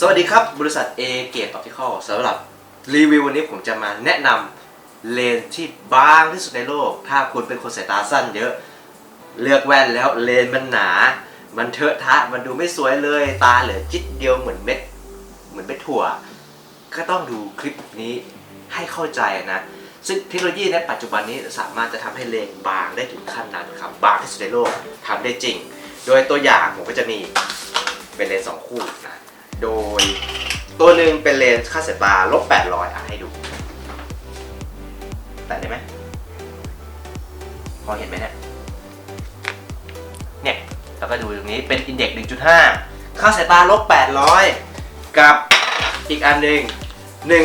สวัสดีครับ บริษัท A Gate Optical สำหรับรีวิววันนี้ผมจะมาแนะนำเลนส์ที่บางที่สุดในโลก ถ้าคุณเป็นคนสายตาสั้นเยอะ เลือกแว่นแล้วเลนส์มันหนา มันเทอะทะ มันดูไม่สวยเลย ตาเหลือจิตเดียวเหมือนเม็ด เหมือนเม็ดถั่ว ก็ต้องดูคลิปนี้ให้เข้าใจนะ ซึ่งเทคโนโลยีในปัจจุบันนี้สามารถจะทำให้เลนส์บางได้ถึงขั้นนั้นครับ บางที่สุดในโลกทำได้จริง โดยตัวอย่างผมก็จะมีเป็นเลนส์สองคู่นะ โดย ตัวหนึ่งเป็นเลนส์ค่าสายตาลบ800อะให้ดู แต่ได้ไหมพอเห็นไหมเนี่ย เนี่ยแล้วก็ดูตรงนี้เป็นอินเด็กซ์1.5 ค่าสายตาลบ800 กับอีกอันหนึ่ง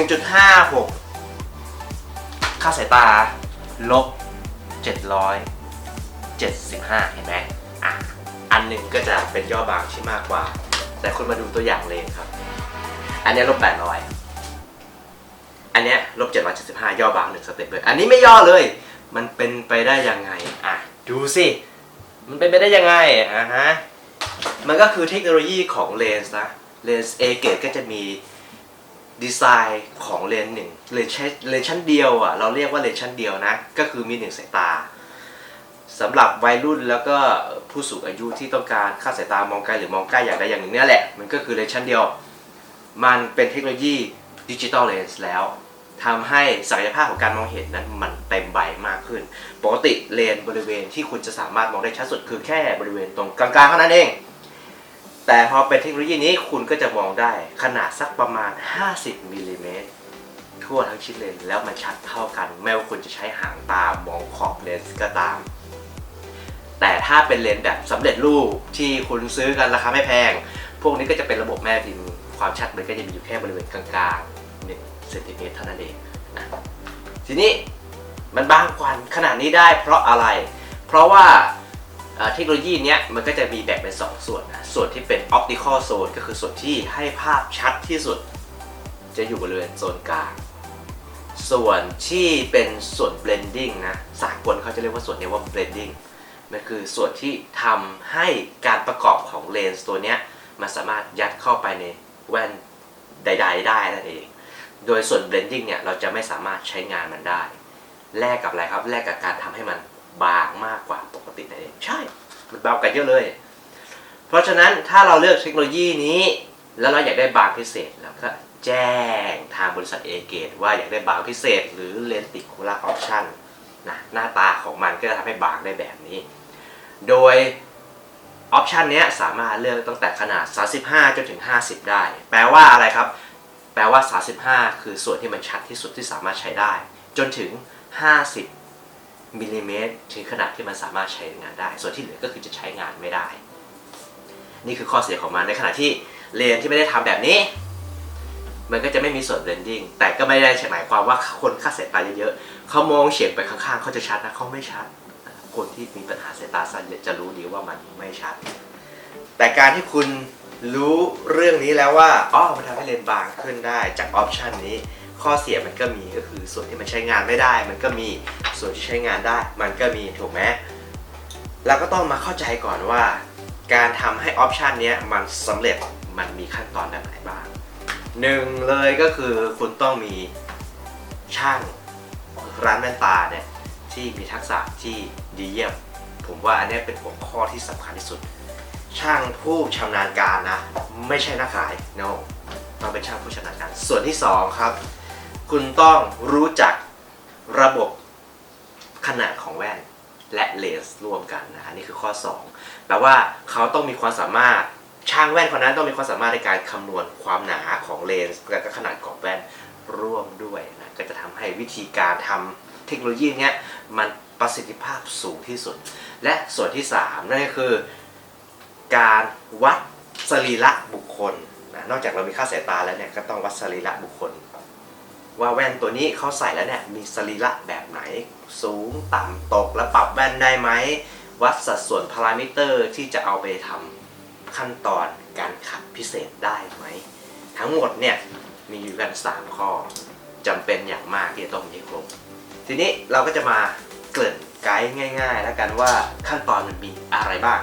1.56 ค่าสายตาลบ775 เห็นไหมอะอันหนึ่งก็จะเป็นย่อบางที่มากกว่า แต่คุณมาดูตัวอย่างเลนครับ อันนี้ลบ800อันเนี้ยลบ775ย่อบางหนึ่งสเต็ปเลย อันนี้ไม่ย่อเลย มันเป็นไปได้ยังไง อะ ดูสิ มันเป็นไปได้ยังไง อะฮะ มันก็คือเทคโนโลยีของเลนส์นะ เลนส์ A เกตก็จะมีดีไซน์ของเลนส์หนึ่งเลนส์เลนส์ชั้นเดียวอะ เราเรียกว่าเลนส์ชั้นเดียวนะ ก็คือมีหนึ่งสายตา สำหรับวัยรุ่นแล้วก็ผู้สูงอายุที่ต้องการค่าสายตามองไกลหรือมองใกล้อย่างใดอย่างหนึ่งเนี่ยแหละ มันก็คือเลนส์ชั้นเดียว มันเป็นเทคโนโลยีดิจิตอลเลนส์แล้วทำให้ศักยภาพของการมองเห็นนั้นมันเต็มใบมากขึ้น ปกติเลนส์บริเวณที่คุณจะสามารถมองได้ชัดสุดคือแค่บริเวณตรงกลางๆเท่านั้นเอง แต่พอเป็นเทคโนโลยีนี้คุณก็จะมองได้ขนาดสักประมาณ 50มิลลิเมตรทั่วทั้งชิ้นเลนแล้วมันชัดเท่ากันไม่ว่าคุณจะใช้หางตามองขอบเลนส์ก็ตาม แต่ถ้าเป็นเลนส์แบบสำเร็จรูปที่คุณซื้อกันราคาไม่แพง พวกนี้ก็จะเป็นระบบแม่พิมพ์ความชัดมันก็จะมีอยู่แค่บริเวณกลางๆ1เซนติเมตรเท่านั้นเองนะทีนี้มันบางกว่าขนาดนี้ได้เพราะอะไร เพราะว่าเทคโนโลยีเนี้ยมันก็จะมีแบ่งเป็น 2 ส่วนนะ ส่วนที่เป็น optical zone ก็คือส่วนที่ให้ภาพชัดที่สุด จะอยู่บริเวณโซนกลาง ส่วนที่เป็นส่วน blending นะ สากลเขาจะเรียกว่าส่วนนี้ว่า blending มันคือส่วนที่ทำให้การประกอบของเลนส์ตัวเนี้ยมันสามารถยัดเข้าไปในแว่นใด ๆ ได้นั่นเอง โดยส่วน blending เนี่ยเราจะไม่สามารถใช้งานมันได้ แลกกับอะไรครับ แลกกับการทำให้มันบางมากกว่าปกตินั่นเอง ใช่ มันเบากันเยอะเลย เพราะฉะนั้นถ้าเราเลือกเทคโนโลยีนี้ แล้วเราอยากได้บางพิเศษเราก็แจ้งทางบริษัทเอเกตว่าอยากได้บางพิเศษ หรือเลนติคูล่าออปชั่นนะหน้าตาของมันก็จะทำให้บางได้แบบนี้ โดยออปชันนี้สามารถเลือกตั้งแต่ขนาด 35 จนถึง 50 ได้ แปลว่าอะไรครับ แปลว่า 35 คือส่วนที่มันชัดที่สุดที่สามารถใช้ได้ จนถึง 50มิลลิเมตรถึงขนาดที่มันสามารถใช้งานได้ ส่วนที่เหลือก็คือจะใช้งานไม่ได้ นี่คือข้อเสียของมันในขณะที่เลนที่ไม่ได้ทำแบบนี้ มันก็จะไม่มีส่วนเบลนดิ้งแต่ก็ไม่ได้หมายความว่าคนค่าสายตาเยอะๆเขามองเฉียงไปข้างๆเขาจะชัดนะเขาไม่ชัด คนที่มีปัญหาสายตาสั้นจะรู้ดีว่ามันไม่ชัด แต่การที่คุณรู้เรื่องนี้แล้วว่าอ๋อมันทำให้เลนส์บางขึ้นได้จากออปชันนี้ ข้อเสียมันก็มีก็คือส่วนที่มันใช้งานไม่ได้ มันก็มีส่วนที่ใช้งานได้ มันก็มีถูกไหมเราก็ต้องมาเข้าใจก่อนว่า การทำให้ออปชันนี้มันสำเร็จมันมีขั้นตอนแบบไหนบ้างหนึ่งเลยก็คือคุณต้องมีช่างร้านแว่นตาเนี่ยที่มีทักษะที่ ดีเยี่ยม ผมว่าอันนี้เป็นหัวข้อที่สำคัญที่สุด ช่างผู้ชำนาญการนะ ไม่ใช่นักขาย no ต้องเป็นช่างผู้ชำนาญการ ส่วนที่สองครับ คุณต้องรู้จักระบบขนาดของแว่นและเลนส์ร่วมกันนะอันนี้คือข้อ 2 แปลว่าเขาต้องมีความสามารถช่างแว่นคนนั้นต้องมีความสามารถในการคำนวณความหนาของเลนส์และก็ขนาดกรอบแว่นร่วมด้วยนะก็จะทำให้วิธีการทำเทคโนโลยีเนี้ยมัน ประสิทธิภาพสูงที่สุด และส่วนที่ 3 นั่นก็คือ การวัดสรีระบุคคลนะนอกจากเรามีค่าสายตาแล้วเนี่ยก็ต้องวัดสรีระบุคคล ว่าแว่นตัวนี้เขาใส่แล้วเนี่ยมีสรีระแบบไหน สูงต่ำตกแล้วปรับแว่นได้ไหมวัดสัดส่วนพารามิเตอร์ที่จะเอาไปทำขั้นตอนการขัดพิเศษได้ไหม ทั้งหมดเนี่ยมีอยู่กัน 3 ข้อจำเป็นอย่างมากที่จะต้องมีครบทีนี้เราก็จะมา เกริ่นไกด์ง่าย ๆ แล้วกันว่าขั้นตอนมันมีอะไรบ้าง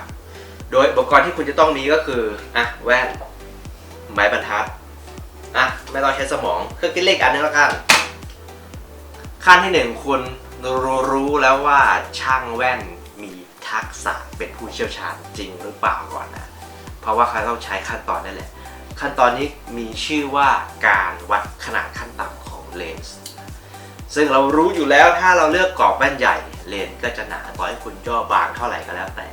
โดยอุปกรณ์ที่คุณจะต้องมีก็คืออะแว่นไม้บรรทัดอะไม่ต้องใช้สมองเครื่องคิดเลขอันนึงแล้วกันขั้นที่หนึ่งคุณรู้รู้แล้วว่าช่างแว่นมีทักษะเป็นผู้เชี่ยวชาญจริงหรือเปล่าก่อนนะเพราะว่าเขาต้องใช้ขั้นตอนนั่นแหละ ขั้นตอนนี้มีชื่อว่าการวัดขนาดขั้นต่ำของเลนส์ ซึ่งเรารู้อยู่แล้วถ้าเราเลือกกรอบแว่นใหญ่เลนก็จะหนาต่อให้คุณย่อบางเท่าไหร่ก็แล้วแต่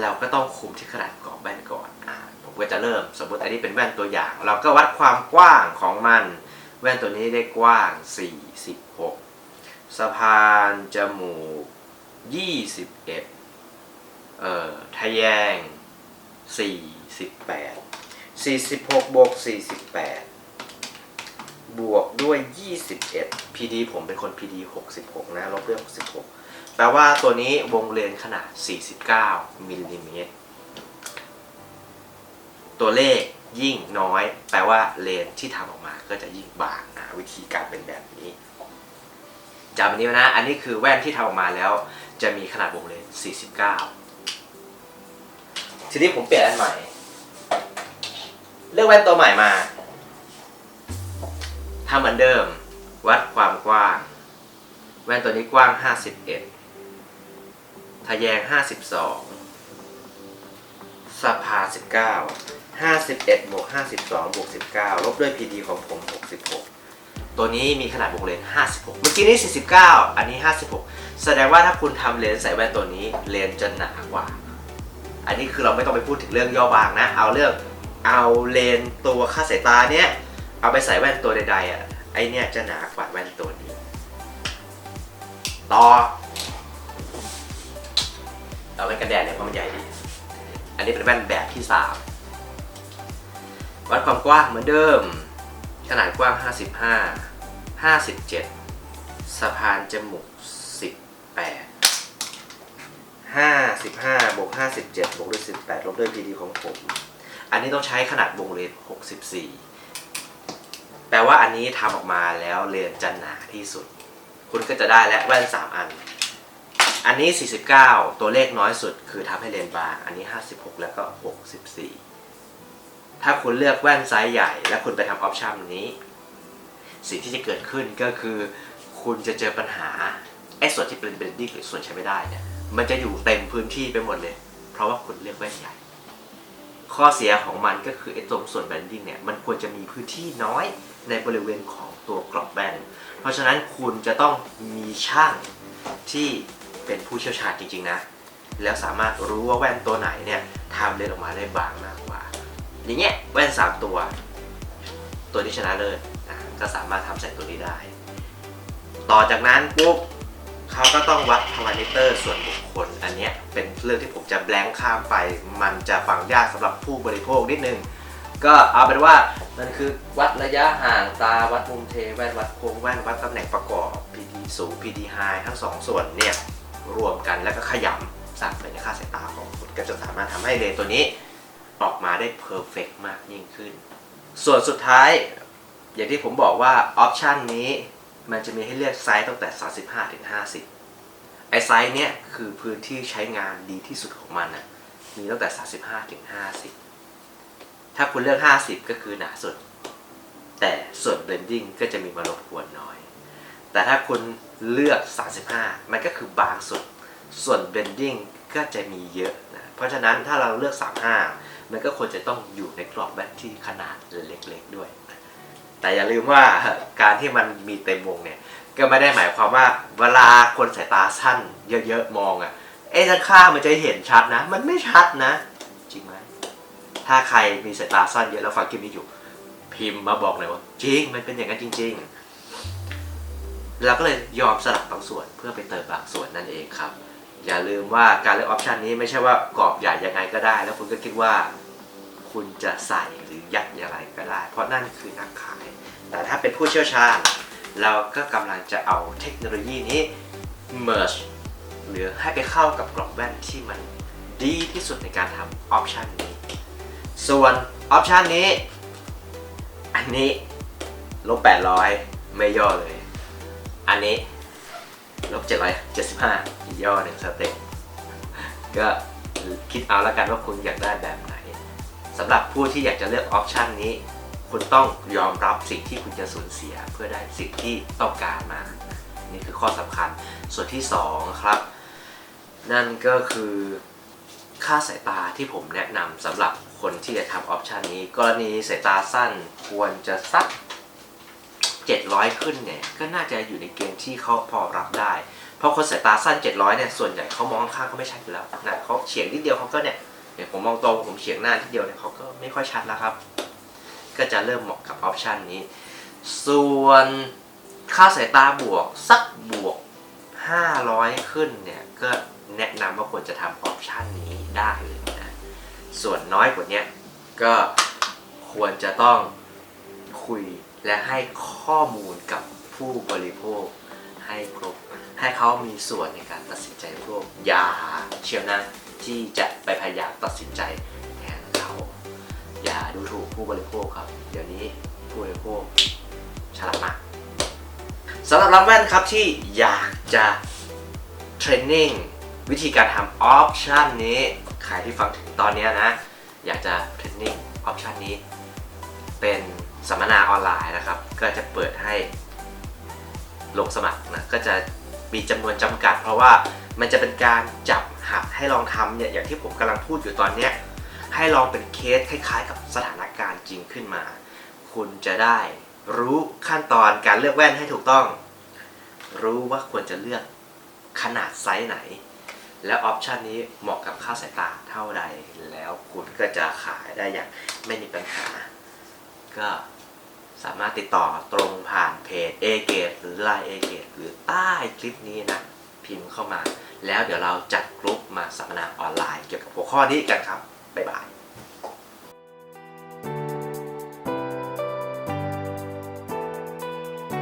เราก็ต้องคุมที่ขนาดกรอบแว่นก่อนอ่าผมก็จะเริ่มสมมติอันนี้เป็นแว่นตัวอย่าง เราก็วัดความกว้างของมัน แว่นตัวนี้ได้กว้าง 46 สะพานจมูก 21เอ่อทะแยง 48 46บวก48 บวกด้วย 21 PD ผมเป็นคน PD 66 นะลบด้วย 66 แปลว่าตัวนี้วงเลนขนาด 49มิลลิเมตร ตัวเลขยิ่งน้อย แปลว่าเลนที่ทำออกมาก็จะยิ่งบางนะวิธีการเป็นแบบนี้จำอันนี้นะ อันนี้คือแว่นที่ทำออกมาแล้ว จะมีขนาดวงเลน 49 ทีนี้ผมเปลี่ยนอันใหม่ เลือกแว่นตัวใหม่มา ทำเหมือนเดิมวัดความกว้าง แว่นตัวนี้กว้าง 51ทะแยง 52สะพา19 51บวก52บวก19 ลบด้วย PD ของผม 66 ตัวนี้มีขนาดวงเลน 56 เมื่อกี้นี้ 49 อันนี้ 56 แสดงว่าถ้าคุณทำเลนใส่แว่นตัวนี้เลนจะหนากว่า อันนี้คือเราไม่ต้องไปพูดถึงเรื่องย่อบางนะ เอาเรื่องเอาเลนตัวค่าสายตาเนี้ย เอาไปใส่แว่นตัวใดๆอะไอเนี้ยจะหนากว่าแว่นตัวนี้ ต่อเอาแว่นกันแดดเนี่ยเพราะมันใหญ่ดี อันนี้เป็นแว่นแบบที่3วัดความกว้างเหมือนเดิม ขนาดกว้าง 55 57 สะพานจมูก 18 55บวก57บวกด้วย18ลบด้วย PD ของผม อันนี้ต้องใช้ขนาดวงเลน64 แปลว่าอันนี้ทำออกมาแล้วเลนจะหนาที่สุด คุณก็จะได้และแว่น 3 อัน อันนี้ 49 ตัวเลขน้อยสุด คือทำให้เลนบางอันนี้ 56 แล้วก็ 64 ถ้าคุณเลือกแว่นไซส์ใหญ่ และคุณไปทำออปชั่นนี้ สิ่งที่จะเกิดขึ้นก็คือ คุณจะเจอปัญหาไอ้ส่วนที่เป็นเบนดิ้งหรือส่วนใช้ไม่ได้เนี่ยมันจะอยู่เต็มพื้นที่ไปหมดเลย เพราะว่าคุณเลือกแว่นใหญ่ข้อเสียของมันก็คือไอ้ตรงส่วนแบนดิ้งเนี่ยมันควรจะมีพื้นที่น้อย ในบริเวณของตัวกรอบแว่นเพราะฉะนั้นคุณจะต้องมีช่างที่เป็นผู้เชี่ยวชาญจริง ๆ นะ แล้วสามารถรู้ว่าแว่นตัวไหนเนี่ยทำเลนออกมาได้บางมากกว่า อย่างเงี้ยแว่น 3 ตัว ตัวที่ชนะเลิศอะก็สามารถทำใส่ตัวนี้ได้ ต่อจากนั้นปุ๊บเขาก็ต้องวัดพารามิเตอร์ส่วนบุคคล อันเนี้ยเป็นเรื่องที่ผมจะแบงค์ข้ามไป มันจะฟังยากสำหรับผู้บริโภคนิดนึง ก็เอาเป็นว่ามันคือวัดระยะห่างตาวัดมุมเทแว่นวัดโค้งแว่นวัดตำแหน่งประกอบ PD สูง PD high ทั้งสองส่วนเนี่ยรวมกันแล้วก็ขยำใส่งไปในค่าสายตาของคุณก็จะสามารถทำให้เลนตัวนี้ออกมาได้เพอร์เฟกมากยิ่งขึ้น ส่วนสุดท้าย อย่างที่ผมบอกว่าออปชันนี้มันจะมีให้เลือกไซส์ตั้งแต่ 35 ถึง 50 ไอไซส์เนี้ยคือพื้นที่ใช้งานดีที่สุดของมันนะมีตั้งแต่ 35 ถึง 50 ถ้าคุณเลือก 50 ก็คือหนาสุด แต่ส่วน blending ก็จะมีมารบกวนน้อย แต่ถ้าคุณเลือก 35 มันก็คือบางสุด ส่วน blending ก็จะมีเยอะนะ เพราะฉะนั้นถ้าเราเลือก 35 มันก็ควรจะต้องอยู่ในกรอบแว่นที่ขนาดเล็กๆด้วย แต่อย่าลืมว่าการที่มันมีเต็มวงเนี่ย ก็ไม่ได้หมายความว่าเวลาคนสายตาสั้น เยอะๆมองอะ่ะเอ๊ะข้างมันจะเห็นชัดนะ มันไม่ชัดนะ ถ้าใครมีสายตาสั้นเยอะแล้วฟังคลิปนี้อยู่ พิมพ์มาบอกเลยว่า จริง มันเป็นอย่างนั้นจริง ๆ เราก็เลยยอมสลับบางส่วนเพื่อไปเติมบางส่วนนั่นเองครับ อย่าลืมว่าการเลือกออปชันนี้ไม่ใช่ว่ากรอบใหญ่ยังไงก็ได้ แล้วคุณก็คิดว่าคุณจะใส่หรือยัดอย่างไรก็ได้ เพราะนั่นคือนักขาย แต่ถ้าเป็นผู้เชี่ยวชาญ เราก็กำลังจะเอาเทคโนโลยีนี้ merge หรือให้ไปเข้ากับกรอบแว่นที่มันดีที่สุดในการทำออปชันนี้ ส่วนออปชันนี้ อันนี้ลบ800 ไม่ย่อเลย อันนี้ลบ775ย่อหนึ่งสเต็ปก็คิดเอาแล้วกันว่าคุณอยากได้แบบไหนสำหรับผู้ที่อยากจะเลือกออปชันนี้ คุณต้องยอมรับสิ่งที่คุณจะสูญเสียเพื่อได้สิ่งที่ต้องการมา นี่คือข้อสำคัญ ส่วนที่สองครับ นั่นก็คือค่าสายตาที่ผมแนะนำสำหรับ คนที่จะทำออปชันนี้ กรณีสายตาสั้นควรจะสัก 700 ขึ้นเนี่ย ก็น่าจะอยู่ในเกณฑ์ที่เขาพอรับได้ เพราะคนสายตาสั้น 700 เนี่ย ส่วนใหญ่เขามองข้างเขาไม่ชัดอยู่แล้วนะเขาเฉียงนิดเดียวเขาก็เนี่ยเนี่ยผมมองตรงผมเฉียงหน้านิดเดียวเนี่ยเขาก็ไม่ค่อยชัดแล้วครับ ก็จะเริ่มเหมาะกับออปชันนี้ ส่วนค่าสายตาบวกสักบวก 500 ขึ้นเนี่ย ก็แนะนำว่าควรจะทำออปชันนี้ได้เลย ส่วนน้อยกว่านี้ก็ควรจะต้องคุยและให้ข้อมูลกับผู้บริโภคให้ครบ ให้เขามีส่วนในการตัดสินใจบริโภคอย่าเชียวนะที่จะไปพยายามตัดสินใจแทนเขาอย่าดูถูกผู้บริโภคครับ เดี๋ยวนี้ผู้บริโภคฉลาดมากสำหรับรับแว่นครับที่อยากจะเทรนนิ่งวิธีการทำออปชันนี้ ใครที่ฟังถึงตอนนี้นะ อยากจะเทรนนิ่งออปชันนี้ เป็นสัมมนาออนไลน์นะครับ ก็จะเปิดให้ลงสมัครนะ ก็จะมีจำนวนจำกัด เพราะว่ามันจะเป็นการจับหักให้ลองทำเนี่ยอย่างที่ผมกำลังพูดอยู่ตอนนี้ให้ลองเป็นเคสคล้าย ๆ กับสถานการณ์จริงขึ้นมา คุณจะได้รู้ขั้นตอนการเลือกแว่นให้ถูกต้อง รู้ว่าควรจะเลือกขนาดไซส์ไหน แล้วออปชันนี้เหมาะกับค่าสายตาเท่าใด แล้วคุณก็จะขายได้อย่างไม่มีปัญหา ก็สามารถติดต่อตรงผ่านเพจ a g a t e หรือ Line a g a t e หรือใต้คลิปนี้นะ พิมพ์เข้ามา แล้วเดี๋ยวเราจัดกลุ่มมาสัมมนาออนไลน์เกี่ยวกับหัวข้อนี้กันครับ บ๊ายบาย